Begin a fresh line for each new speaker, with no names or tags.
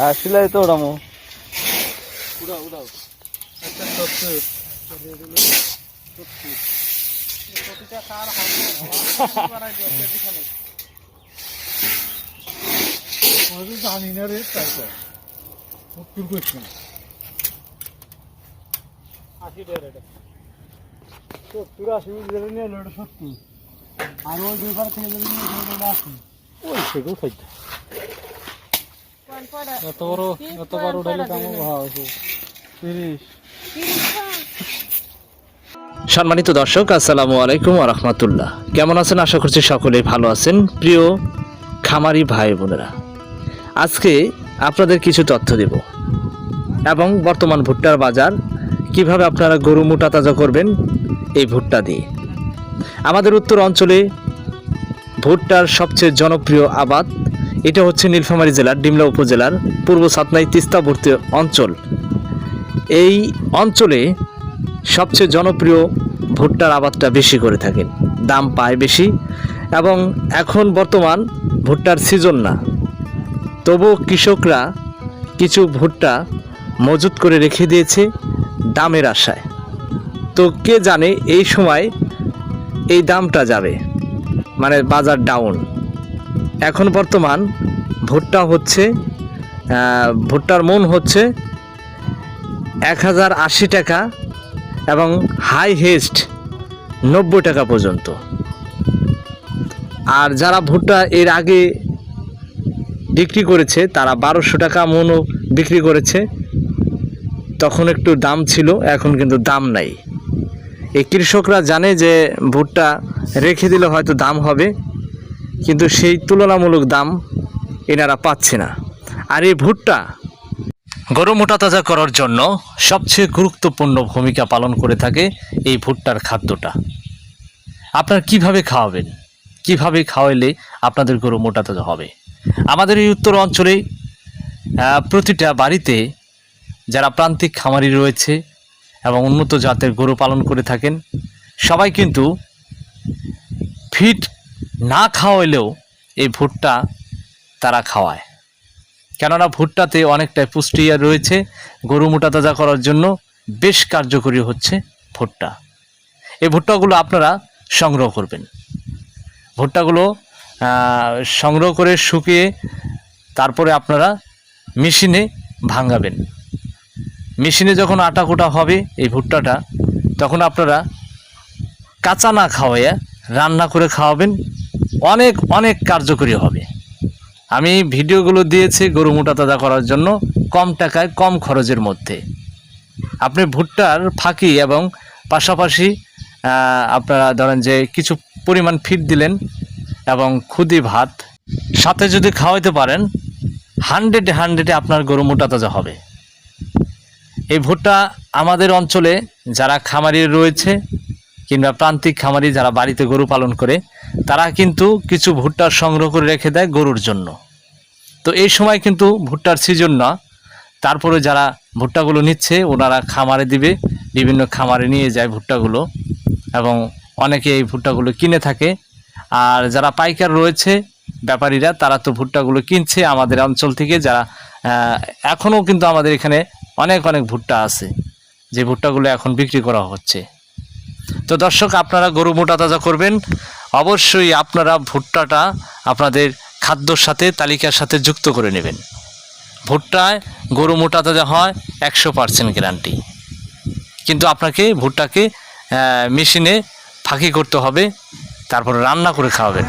হ্যাঁ সিলাই তো ওড়ামো।
উড়াও উড়াও। একটা সত্তর জানি না রে তাই তো। সত্তর করছি না। আশি টাকা এটা সত্তর আশি দিলে নিয়ে সত্তর আর ওই থেকে দিলে নিয়ে ওই সেগুলো খাইতে। এত বড় এত বড় উঠাইলে দাম ভালো হয়েছে তিরিশ।
সম্মানিত দর্শক আসসালামু আলাইকুম রহমতুল্লাহ। কেমন আছেন? আশা করছি সকলেই ভালো আছেন। প্রিয় খামারি ভাই বোনেরা আজকে আপনাদের কিছু তথ্য দেব এবং বর্তমান ভুট্টার বাজার কীভাবে আপনারা গরু মোটা তাজা করবেন এই ভুট্টা দিয়ে। আমাদের উত্তর অঞ্চলে ভুট্টার সবচেয়ে জনপ্রিয় আবাদ এটা হচ্ছে নীলফামারী জেলার ডিমলা উপজেলার পূর্ব সাতনাই তিস্তাবর্তী অঞ্চল। এই অঞ্চলে সবচেয়ে জনপ্রিয় ভুট্টার আবাদটা বেশি করে থাকেন। দাম পায় বেশি এবং এখন বর্তমান ভুট্টার সিজন না। তবুও কৃষকরা কিছু ভুট্টা মজুত করে রেখে দিয়েছে দামের আশায়। তো কে জানে এই সময় এই দামটা যাবে? মানে বাজার ডাউন এখন বর্তমান ভুট্টা হচ্ছে ভুট্টার মন হচ্ছে এক হাজার আশি টাকা এবং হাই হেস্ট নব্বই টাকা পর্যন্ত। আর যারা ভুট্টা এর আগে বিক্রি করেছে, তারা বারোশো টাকা মনও বিক্রি করেছে। তখন একটু দাম ছিল, এখন কিন্তু দাম নাই। এই কৃষকরা জানে যে ভুট্টা রেখে দিলে হয়তো দাম হবে। কিন্তু সেই তুলনামূলক দাম এনারা পাচ্ছে না। আর এই ভুট্টা গরু মোটা তাজা করার জন্য সবচেয়ে গুরুত্বপূর্ণ ভূমিকা পালন করে থাকে এই ভুট্টার খাদ্যটা। আপনারা কীভাবে খাওয়াবেন? কীভাবে খাওয়াইলে আপনাদের গরু মোটা তাজা হবে? আমাদের এই উত্তর অঞ্চলে প্রতিটা বাড়িতে যারা প্রান্তিক খামারি রয়েছে এবং উন্নত জাতের গরু পালন করে থাকেন, সবাই কিন্তু ফিট না খাওয়াইলেও এই ভুট্টা তারা খাওয়ায়। কেননা ভুট্টাতে অনেকটাই পুষ্টি রয়েছে, গরু মোটা তাজা করার জন্য বেশ কার্যকরী হচ্ছে ভুট্টা। এই ভুট্টাগুলো আপনারা সংগ্রহ করবেন। ভুট্টাগুলো সংগ্রহ করে শুকিয়ে তারপরে আপনারা মেশিনে ভাঙাবেন। মেশিনে যখন আটা কোটা হবে এই ভুট্টাটা, তখন আপনারা কাঁচা না খাওয়াইয়া রান্না করে খাওয়াবেন অনেক অনেক কার্যকরী হবে। আমি ভিডিওগুলো দিয়েছি গরু মোটা তাজা করার জন্য কম টাকায়, কম খরচের মধ্যে। আপনি ভুট্টার ফাঁকি এবং পাশাপাশি আপনারা ধরেন যে কিছু পরিমাণ ফিট দিলেন এবং খুদি ভাত, সাথে যদি খাওয়াইতে পারেন হান্ড্রেডে হান্ড্রেডে আপনার গরু মোটা তাজা হবে। এই ভুট্টা আমাদের অঞ্চলে যারা খামারি রয়েছে কিংবা প্রান্তিক খামারি যারা বাড়িতে গরু পালন করে, তারা কিন্তু কিছু ভুট্টা সংগ্রহ করে রেখে দেয় গরুর জন্য। তো এই সময় কিন্তু ভুট্টার সিজন না, তারপরে যারা ভুট্টাগুলো নিচ্ছে, ওনারা খামারে দিবে, বিভিন্ন খামারে নিয়ে যায় ভুট্টাগুলো, এবং অনেকে এই ভুট্টাগুলো কিনে থাকে। আর যারা পাইকার রয়েছে, ব্যাপারীরা, তারা তো ভুট্টাগুলো কিনছে আমাদের অঞ্চল থেকে, যারা এখনও কিন্তু আমাদের এখানে অনেক অনেক ভুট্টা আছে। যে ভুট্টাগুলো এখন বিক্রি করা হচ্ছে। তো দর্শক, আপনারা গরু মোটা তাজা করবেন। অবশ্যই আপনারা ভুট্টাটা আপনাদের খাদ্যর সাথে, তালিকার সাথে যুক্ত করে নেবেন। ভুট্টায় গরু মোটা তাজা হয় একশো পার্সেন্ট গ্যারান্টি। কিন্তু আপনাকে ভুট্টাকে মেশিনে ফাঁকি করতে হবে, তারপর রান্না করে খাওয়াবেন।